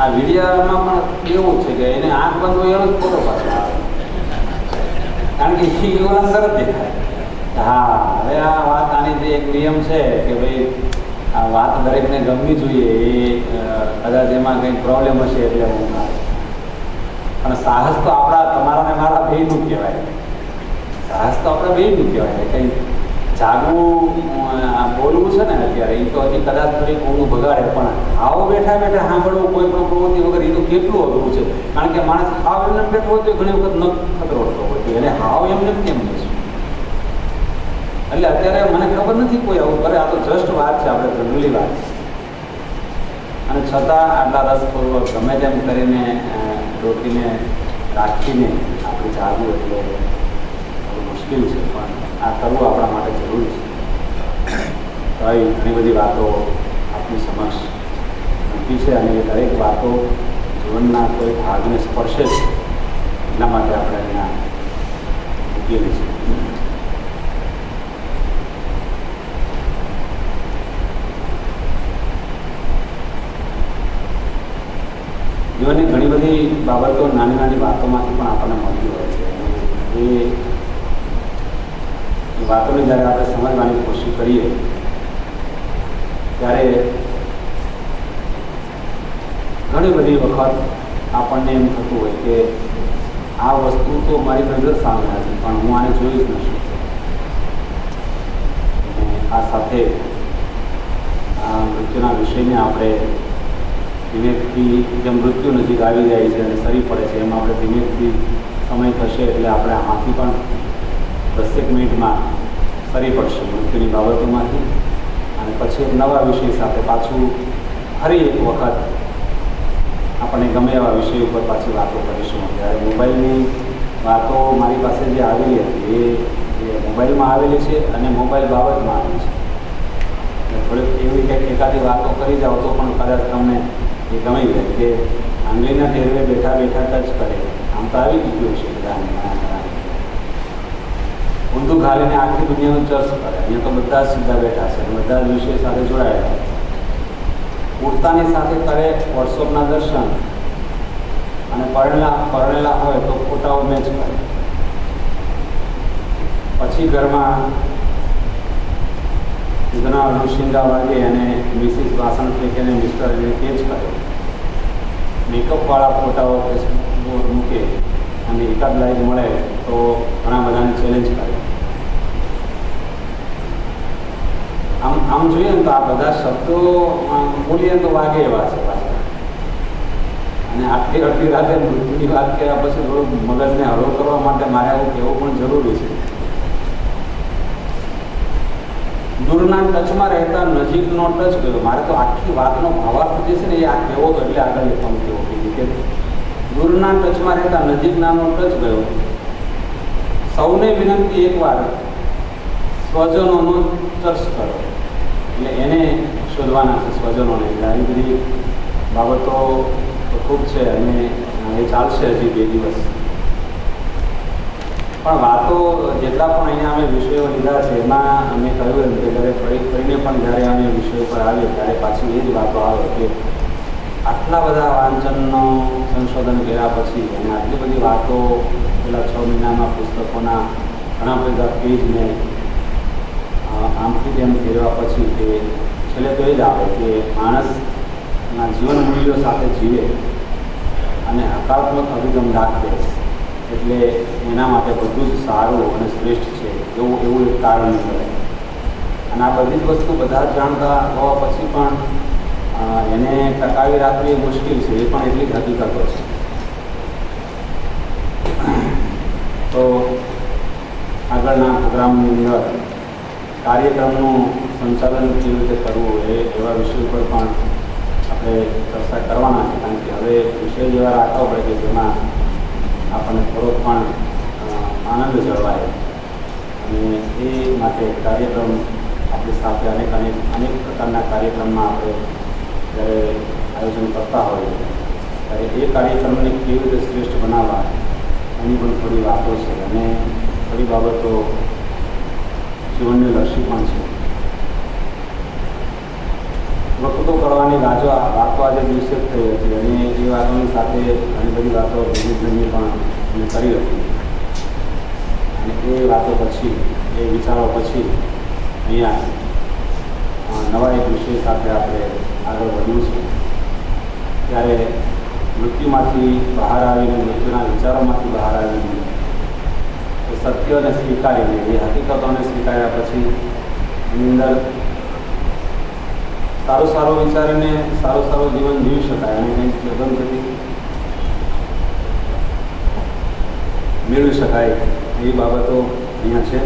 આ વિડિયામાં પણ એવું છે કે એને આંખ બંધ હોય એનો જ ફોટો પાછો આવે. કારણ કે એ અંદર દેખાય. હા, હવે આ વાત આની જે એક નિયમ છે કે ભાઈ, આ વાત દરેકને ગમવી જોઈએ, એ કદાચ એમાં કંઈ પ્રોબ્લેમ હશે એટલે હું પણ સાહસ તો આપણા, તમારા ને મારા ભેનું કહેવાય. સાહસ તો આપણે ભેનું કહેવાય. કંઈ જાગવું બોલવું છે ને અત્યારે એ તો કદાચ થોડી ઊંઘ બગાડે, પણ આવો બેઠા બેઠા સાંભળવું, કોઈ પણ પ્રવૃત્તિ વગર એનું કેટલું અઘરું છે. કારણ કે માણસ હાવ હોય ઘણી વખત ન ખતરોડતો હોય. તો એને હાવ એમને કેમ બેસવું એટલે અત્યારે મને ખબર નથી કોઈ આવું કરે, આ તો જસ્ટ વાત છે, આપણે જનરલી વાત અને છતાં આટલા રસપૂર્વક ગમે તેમ કરીને રોટીને રાખીને આપણે જાગવું એટલે મુશ્કેલ છે, પણ આ કરવું આપણા માટે જરૂરી છે. તો આવી ઘણી બધી વાતો આપણી સમક્ષ મૂકી છે અને એ દરેક વાતો જીવનના કોઈ ભાગને સ્પર્શે છે, એના માટે આપણે અહીંયા મૂકેલી છે. જીવનની ઘણી બધી બાબતો નાની નાની વાતોમાંથી પણ આપણને મળતી હોય છે. એ વાતોને જ્યારે આપણે સમજવાની કોશિશ કરીએ, ત્યારે ઘણી બધી વખત આપણને એમ થતું હોય કે આ વસ્તુ તો મારી નજર સામે હતી પણ હું આને જોઈ જ નથી આ સાથે આ મૃત્યુના વિષયને આપણે ધીમેથી જેમ મૃત્યુ નજીક આવી જાય છે અને સરી પડે છે, એમ આપણે ધીમેથી સમય થશે એટલે આપણે આમાંથી પણ દસેક મિનિટમાં સરી પડશે મૃત્યુની બાબતોમાંથી અને પછી નવા વિષય સાથે પાછું ફરી એક વખત આપણને ગમે એવા વિષય ઉપર પાછી વાતો કરીશું. ત્યારે મોબાઈલની વાતો મારી પાસે જે આવેલી હતી, એ મોબાઈલમાં આવેલી છે અને મોબાઈલ બાબતમાં આવેલી છે. થોડીક એવી કંઈક એકાદી વાતો કરી જાઓ તો પણ કદાચ તમને એ ગમી જાય કે આંગળીના ટેરવે બેઠા બેઠા ટચ કરે. આમ તો આવી ગયું છે ખરા. ઊંધું ઘાલીને આખી દુનિયાનું ચર્ચ કરે. અહીંયા તો બધા સીધા બેઠા છે બધા જ વિષય સાથે જોડાયેલા ઉડતાની સાથે કરે વોટ્સઅપના દર્શન. અને પરણેલા પરણેલા હોય તો ફોટાઓ મેચ કરે. પછી ઘરમાં ઘણા ઋષિંગા વાગે અને મિસિસ વાસણ ફેંકીને મિસ્ટર એને તે જ કરે. મેકઅપવાળા ફોટાઓ ફેસબુક મૂકે અને એકાદ લાઈક મળે તો ઘણા બધાને ચેલેન્જ કરે. આમ આમ જોઈએ ને તો આ બધા શબ્દો બોલીએ તો વાગે એવા છે અને આટલી અડધી રાતે મૃત્યુની વાત કર્યા પછી થોડું મગજને હળવો કરવા માટે મારે આવું કહેવું પણ જરૂરી છે. દૂરના ટચમાં રહેતા નજીકનો ટચ ગયો. મારે તો આખી વાતનો ભાવાર્થ જે છે ને એ આ કહેવો તો એટલે આગળ એક કેવો કે દૂરના ટચમાં રહેતા નજીકનાનો ટચ ગયો. સૌને વિનંતી એકવાર સ્વજનોનો ચર્ચ કરો. એટલે એને શોધવાના છે સ્વજનોને. એટલે બાબતો ખૂબ છે અને એ ચાલશે હજી બે દિવસ. પણ વાતો જેટલા પણ અહીંયા અમે વિષયો લીધા છે, એમાં અમે કહ્યું એમ કે જ્યારે ફરી ફરીને પણ જ્યારે અમે વિષયો પર આવીએ ત્યારે પાછી એ જ વાતો આવે કે આટલા બધા વાંચનનો સંશોધન કર્યા પછી અને આટલી બધી વાતો પેલા છ મહિનામાં પુસ્તકોના ઘણા બધા પેજને આમથી તેમ ફેરવા પછી તે છેલ્લે તો એ જ આવે કે માણસના જીવન મૂલ્યો સાથે જીવે અને હકારાત્મક અભિગમ રાખે એટલે એના માટે બધું જ સારું અને શ્રેષ્ઠ છે. એવું એવું એક કારણ મળે અને આ બધી જ વસ્તુ બધા જાણતા હોવા પછી પણ એને ટકાવી રાખવી મુશ્કેલ છે. એ પણ એટલી જ હકીકતો છે. તો આગળના પ્રોગ્રામની અંદર કાર્યક્રમનું સંચાલન કેવી રીતે કરવું એ એવા વિષય પર પણ આપણે ચર્ચા કરવાના છે. કારણ કે હવે વિષય એવા રાખવા પડે કે જેમાં આપણને થોડોક પણ આનંદ જળવાય. અને એ માટે કાર્યક્રમ આપણી સાથે અનેક અનેક અનેક પ્રકારના કાર્યક્રમમાં આપણે જ્યારે આયોજન કરતા હોઈએ, ત્યારે એ કાર્યક્રમને કેવી રીતે શ્રેષ્ઠ બનાવવા એની પણ થોડી વાતો છે. અને થોડી બાબતો જીવનને લક્ષી પણ છે. વખતો કરવાની વાતો વાતો આજે દિવસે જ થઈ હતી. અને એ વાતોની સાથે ઘણી બધી વાતો ભેગી ભેગી પણ કરી હતી. અને એ વાતો પછી, એ વિચારો પછી અહીંયા નવા એક વિષય સાથે આપણે આગળ વધ્યું છે. ત્યારે મૃત્યુમાંથી બહાર આવીને, મૃત્યુના વિચારોમાંથી બહાર આવીને સત્યોને સ્વીકારીને એ હકીકતોને સ્વીકાર્યા પછી એની અંદર સારું સારું વિચારીને સારું સારું જીવન જીવી શકાય અને કંઈક પ્રતિ મેળવી શકાય એવી બાબતો અહીંયા છે.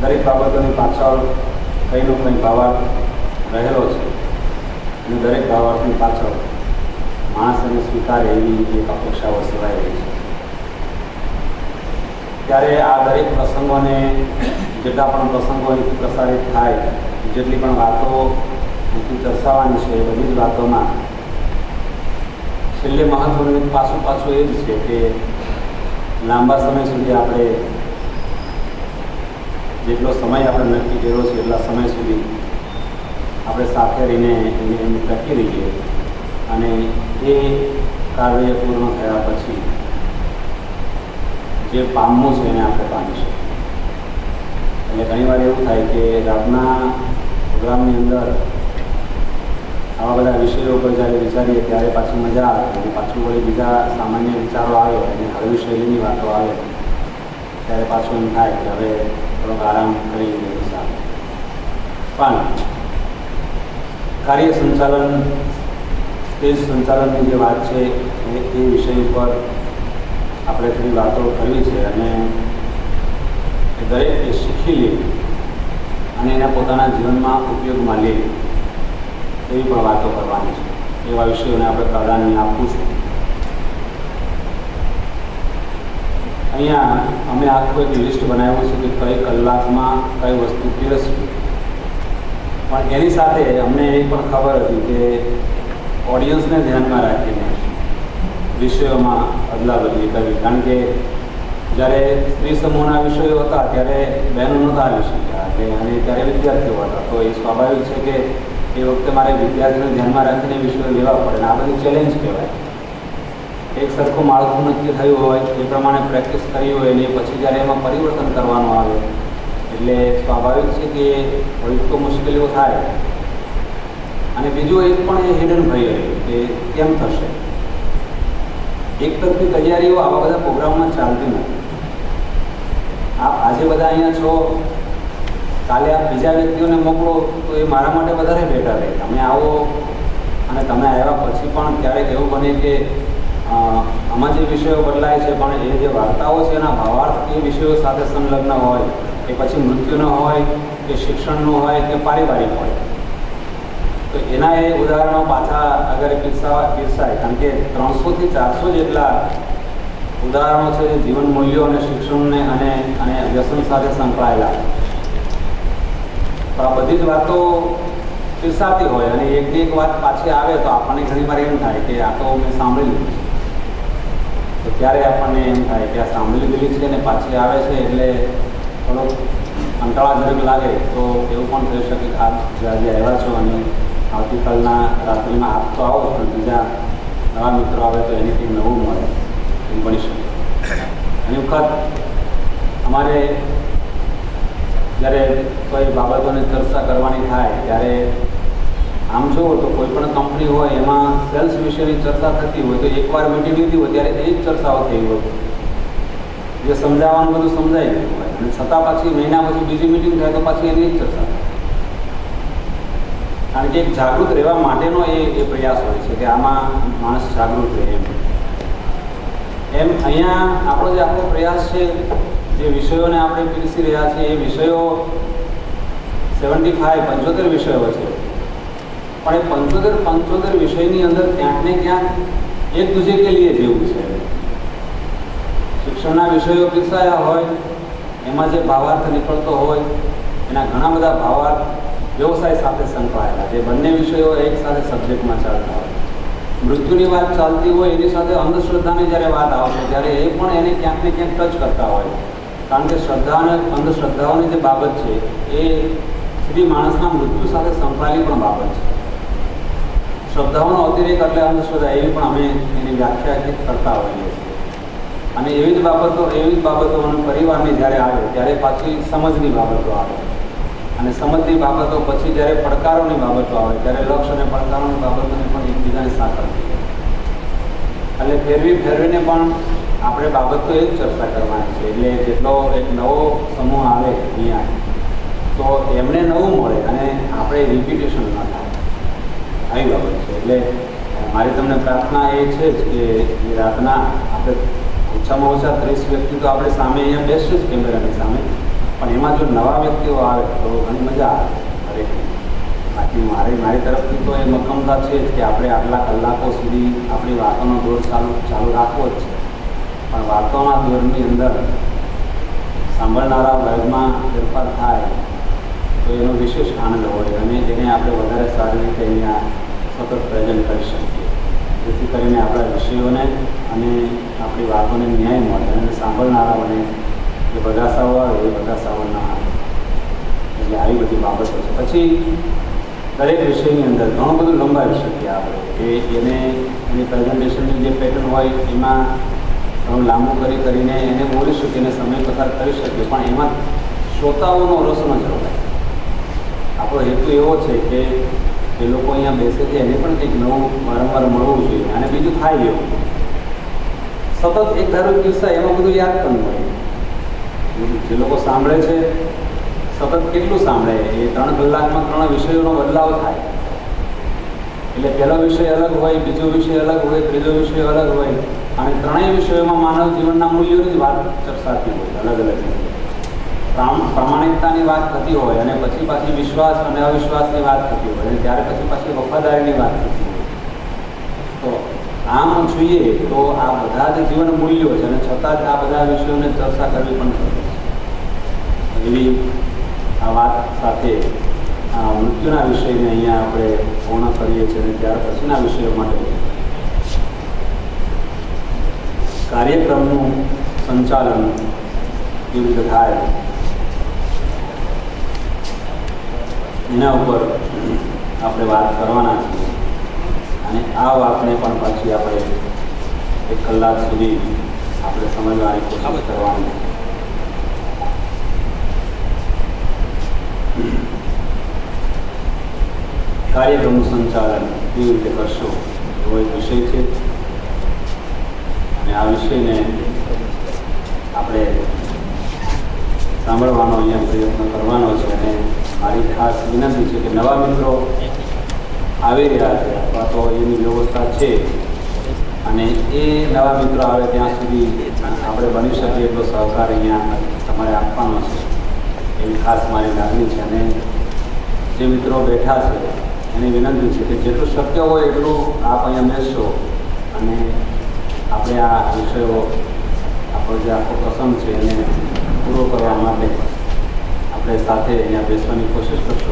દરેક બાબતોની પાછળ કંઈનો કંઈ ભાવાર્થ રહેલો છે. અને દરેક ભાવાર્થની પાછળ માણસ એને સ્વીકારે એવી એક અપેક્ષાઓ સેવાઈ રહી છે. ત્યારે આ દરેક પ્રસંગોને, જેટલા પણ પ્રસંગો અહીંથી પ્રસારિત થાય, જેટલી પણ વાતો અહીંથી દર્શાવવાની છે બધી જ વાતોમાં છેલ્લે મહત્વનું એક પાછું પાછું એ જ છે કે લાંબા સમય સુધી આપણે જેટલો સમય આપણે નક્કી કર્યો છે, એટલા સમય સુધી આપણે સાથે રહીને એને ટકી રહીએ. અને એ કાર્ય પૂર્ણ થયા પછી જે પામવું છે એને આપણે પામીશું એટલે ઘણીવાર એવું થાય કે રાતના પ્રોગ્રામની અંદર આવા બધા વિષયો પર જ્યારે વિચારીએ ત્યારે પાછું મજા આવે. અને પાછું વળી બીજા સામાન્ય વિચારો આવે અને હળવી શૈલીની વાતો આવે. ત્યારે પાછું એમ થાય કે હવે થોડોક આરામ કરી લઈએ સારું પણ કાર્ય સંચાલન સ્ટેજ સંચાલનની જે વાત છે એ વિષય ઉપર આપણે થોડી વાતો કરવી છે અને દરેક શીખી લે અને એના પોતાના જીવનમાં ઉપયોગમાં લે એવી પણ વાતો કરવાની છે. એવા વિષયોને આપણે પ્રાધાન્ય આપવું છે. અહીંયા અમે આખું એક લિસ્ટ બનાવ્યું છે કે કઈ કલાકમાં કઈ વસ્તુ પીરસવી. પણ એની સાથે અમને એ પણ ખબર હતી કે ઓડિયન્સને ધ્યાનમાં રાખીને વિષયોમાં અદલા બદલી કરવી કારણ કે જ્યારે સ્ત્રી સમૂહના વિષયો હતા, ત્યારે બહેનો નહોતા આવી શક્યા. એટલે અને ત્યારે વિદ્યાર્થીઓ હતા. તો એ સ્વાભાવિક છે કે એ વખતે મારે વિદ્યાર્થીઓને ધ્યાનમાં રાખીને વિષયો લેવા પડે અને આ બધી ચેલેન્જ કહેવાય. એક સરખું માળખું નક્કી થયું હોય, એ પ્રમાણે પ્રેક્ટિસ કરી હોય અને પછી જ્યારે એમાં પરિવર્તન કરવાનું આવે, એટલે સ્વાભાવિક છે કે થોડીક તો મુશ્કેલીઓ થાય. અને બીજું એક પણ એ હિડન ભય કે કેમ થશે? એક તરફી તૈયારીઓ આવા બધા પ્રોગ્રામમાં ચાલતી નથી. આપ આજે બધા અહીંયા છો, કાલે આપ બીજા વ્યક્તિઓને મોકલો, તો એ મારા માટે વધારે બેટર રહે. તમે આવો અને તમે આવ્યા પછી પણ ક્યારેક એવું બને કે આમાં જે વિષયો બદલાય છે, પણ એ જે વાર્તાઓ છે, એના ભાવાર્થ એ વિષયો સાથે સંલગ્ન હોય, કે પછી મૃત્યુનો હોય, કે શિક્ષણનો હોય, કે પારિવારિક હોય. તો એના એ ઉદાહરણો પાછા અગર પીરસા, પીરસાય. કારણ કે ત્રણસોથી ચારસો જેટલા ઉદાહરણો છે જીવન મૂલ્યો અને શિક્ષણને અને અને વ્યસન સાથે સંકળાયેલા. આ બધી જ વાતો પીરસાતી હોય અને એકની એક વાત પાછી આવે તો આપણને ઘણી વાર એમ થાય કે આ તો મેં સાંભળી તો ત્યારે આપણને એમ થાય કે આ સાંભળી લીધી છે ને પાછી આવે છે એટલે થોડોક કંટાળાજનક લાગે તો એવું પણ થઈ શકે કે આપ જ્યાં આવ્યા છો અને આવતીકાલના રાત્રિમાં આપ તો આવો પણ બીજા નવા મિત્રો આવે તો એની કંઈક નવું મળે. એવું બની શકે. ઘણી વખત અમારે જ્યારે કોઈ બાબતોની ચર્ચા કરવાની થાય, ત્યારે આમ જુઓ તો કોઈ પણ કંપની હોય, એમાં સેલ્સ વિશેની ચર્ચા થતી હોય, તો એકવાર મિટિંગ લીધી હોય, ત્યારે એ જ ચર્ચાઓ થઈ હોય. જે સમજાવવાનું બધું સમજાઈ ગયું હોય. અને છતાં પાછી મહિના પછી બીજી મિટિંગ થાય તો પાછી એની જ ચર્ચા કારણ કે જાગૃત રહેવા માટેનો એ એ પ્રયાસ હોય છે કે આમાં માણસ જાગૃત રહે એમ. એમ અહીંયા આપણો જે આપણો પ્રયાસ છે, જે વિષયોને આપણે પીરસી રહ્યા છીએ, એ વિષયો સેવન્ટી ફાઈવ પંચોતેર વિષયો છે. પણ એ પંચોતેર પંચોતેર વિષયની અંદર ક્યાંક ને ક્યાંક એક દૂજે કે લીએ જેવું છે. શિક્ષણના વિષયો પીરસાયા હોય, એમાં જે ભાવાર્થ નીકળતો હોય, એના ઘણા બધા ભાવાર્થ વ્યવસાય સાથે સંકળાયેલા. જે બંને વિષયો એક સાથે સબ્જેક્ટમાં ચાલતા હોય. મૃત્યુની વાત ચાલતી હોય, એની સાથે અંધશ્રદ્ધાની જ્યારે વાત આવશે ત્યારે એ પણ એને ક્યાંક ને ક્યાંક ટચ કરતા હોય કારણ કે શ્રદ્ધા અને અંધશ્રદ્ધાઓની જે બાબત છે, એ સીધી માણસના મૃત્યુ સાથે સંકળાયેલી પણ બાબત છે. શ્રદ્ધાઓનો અતિરેક એટલે અંધશ્રદ્ધા, એવી પણ અમે એની વ્યાખ્યા કરતા હોઈએ છીએ. અને એવી જ બાબતો, એવી જ બાબતો અને પરિવારની જ્યારે આવે, ત્યારે પાછી સમજની બાબતો આવે. અને સંબંધની બાબતો પછી જ્યારે પડકારોની બાબતો આવે, ત્યારે લક્ષ અને પડકારોની બાબતોને પણ એકબીજાને સાંકળ. એટલે ફેરવી ફેરવીને પણ આપણે બાબતો એ જ ચર્ચા કરવાની છે. એટલે જેટલો એક નવો સમૂહ આવે અહીંયા, તો એમને નવું મળે અને આપણે રિપીટેશન ના થાય. આવી બાબત છે. એટલે મારી તમને પ્રાર્થના એ છે જ કે રાતના આપણે ઓછામાં ઓછા ત્રીસ વ્યક્તિ તો આપણે સામે અહીંયા બેસશું જ કેમેરાની સામે. પણ એમાં જો નવા વ્યક્તિઓ આવે તો ઘણી મજા આવે. બાકી મારી મારી તરફથી તો એ મક્કમતા છે જ કે આપણે આટલા કલાકો સુધી આપણી વાતોનો દોર ચાલુ ચાલુ રાખવો જ છે. પણ વાતોના દોરની અંદર સાંભળનારા વર્ગમાં ફેરફાર થાય તો એનો વિશેષ આનંદ હોય અને એને આપણે વધારે સારી રીતે અહીંયા સતત પ્રેઝન્ટ કરી શકીએ. જેથી કરીને આપણા વિષયોને અને આપણી વાતોને ન્યાય મળે અને સાંભળનારાઓને જે બગાસાઓ હોય એ બગાસાઓ ના એટલે આવી બધી બાબતો છે. પછી દરેક વિષયની અંદર ઘણું બધું લંબાવી શકીએ આપણે કે એને એની પ્રેઝન્ટેશનની જે પેટર્ન હોય એમાં ઘણું લાંબુ કરી કરીને એને બોલી શકીએ અને સમય પસાર કરી શકીએ, પણ એમાં શ્રોતાઓનો રસ ન જળવાય. આપણો હેતુ એવો છે કે એ લોકો અહીંયા બેસે છે, એને પણ કંઈક નવું વારંવાર મળવું જોઈએ. અને બીજું થાય એવું. સતત એક ધારો કિસ્સા એમાં બધું યાદ પણ હોય. જે લોકો સાંભળે છે, સતત કેટલું સાંભળે? એ ત્રણ કલાકમાં ત્રણ વિષયોનો બદલાવ થાય. એટલે પહેલો વિષય અલગ હોય, બીજો વિષય અલગ હોય, ત્રીજો વિષય અલગ હોય, અને ત્રણેય વિષયોમાં માનવ જીવનના મૂલ્યોની વાત ચર્ચાતી હોય, અલગ અલગ પ્રામ- પ્રામાણિકતાની વાત થતી હોય, અને પછી પાછી વિશ્વાસ અને અવિશ્વાસની વાત થતી હોય, અને ત્યારે પછી પાછી વફાદારીની વાત થતી હોય. તો આમ જોઈએ તો આ બધા જ જીવન મૂલ્યો છે, અને છતાં જ આ બધા વિષયોને ચર્ચા કરવી પણ છે. એવી આ વાત સાથે મૃત્યુના વિષયને અહીંયા આપણે પૂર્ણ કરીએ છીએ અને ત્યાર પછીના વિષયો માટે કાર્યક્રમનું સંચાલન કેવી રીતે થાય? એના ઉપર આપણે વાત કરવાના છીએ. અને આ વાતને પણ પછી આપણે એક કલાક સુધી આપણે સમજવાની કોશિશ કરવાની કાર્યક્રમનું સંચાલન કેવી રીતે કરશો એવો એક વિષય છે. અને આ વિષયને આપણે સાંભળવાનો અહીંયા પ્રયત્ન કરવાનો છે અને મારી ખાસ વિનંતી છે કે નવા મિત્રો આવી રહ્યા છે અથવા તો એની વ્યવસ્થા છે. અને એ નવા મિત્રો આવે ત્યાં સુધી આપણે બની શકીએ એટલો સહકાર અહીંયા તમારે આપવાનો છે. એવી ખાસ મારી લાગણી છે અને જે મિત્રો બેઠા છે એની વિનંતી છે કે જેટલું શક્ય હોય એટલું આપ અહીંયા બેસશો અને આપણે આ વિષયો, આપણો જે આખો પ્રસંગ છે એને પૂરો કરવા માટે આપણે સાથે અહીંયા બેસવાની કોશિશ કરશો.